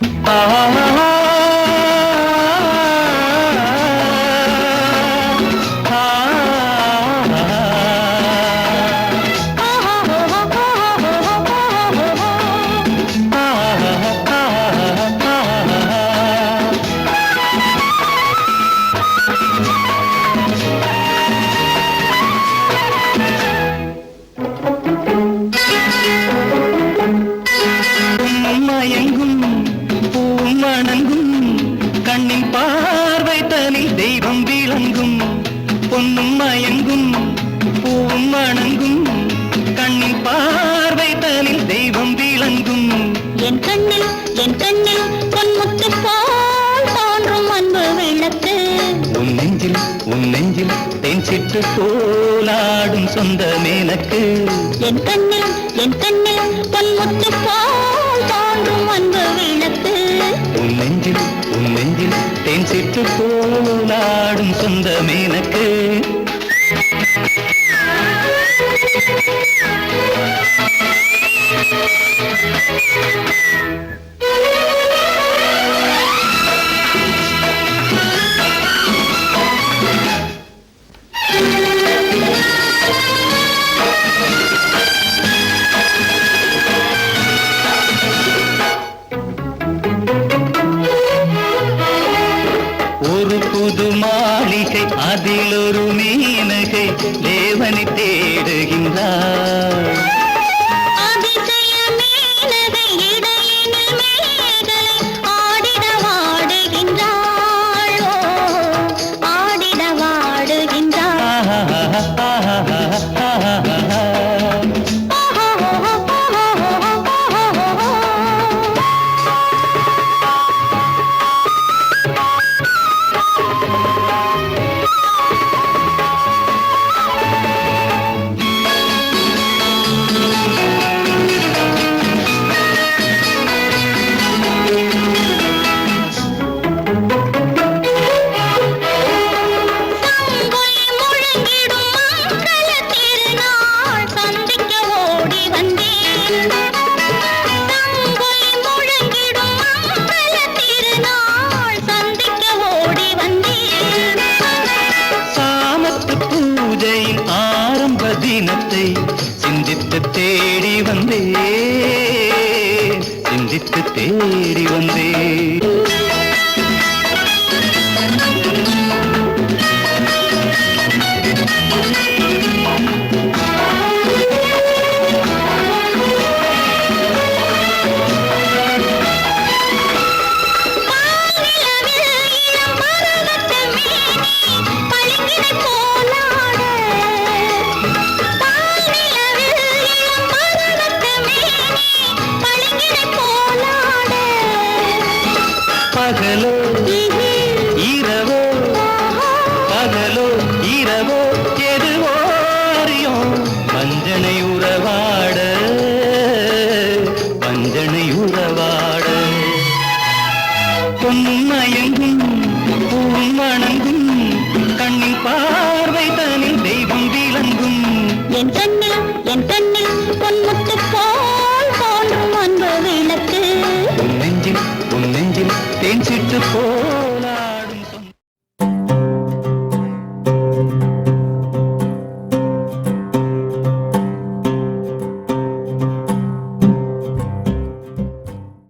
மயங்கும் பூமணங்கும் கண்ணின் பார்வை தனில் தெய்வம் விளங்கும். பொன்னும் மயங்கும் பூவும் வணங்கும். கண்ணின் பார்வை தனில் தெய்வம் விளங்கும். என் கண்ணில் என் கண்ணில் பொன்முத்து போல் தோன்றும் அன்பு விளக்கு. உன் நெஞ்சில் உன் நெஞ்சில் தேன் சிட்டு போலாடும் சொந்த மேனக்கு என் கண்ணில் என் கண்ணில் பொன்முத்து போல் தோன்றும் அன்பு நெஞ்சில் உன் நெஞ்சில் தேன் சிற்று போலாடும் சொந்த ஒரு புது மாளிகை அதில் ஒரு மீனகை தேவனை தேடுகின்றார் ஆடிட வாடுகின்றாள் பூஜையின் ஆரம்ப தினத்தை சிந்தித்து தேடி வந்தே சிந்தித்து தேடி வந்தே Thank you. பகலோ இரவோ பகலோ இரவோ எதுவோ அறியோம். வஞ்சனை உறவாட வஞ்சனை உறவாட. பொன்னும் மயங்கும் பூவும் வணங்கும் கண்ணின் பா சிட்டு போ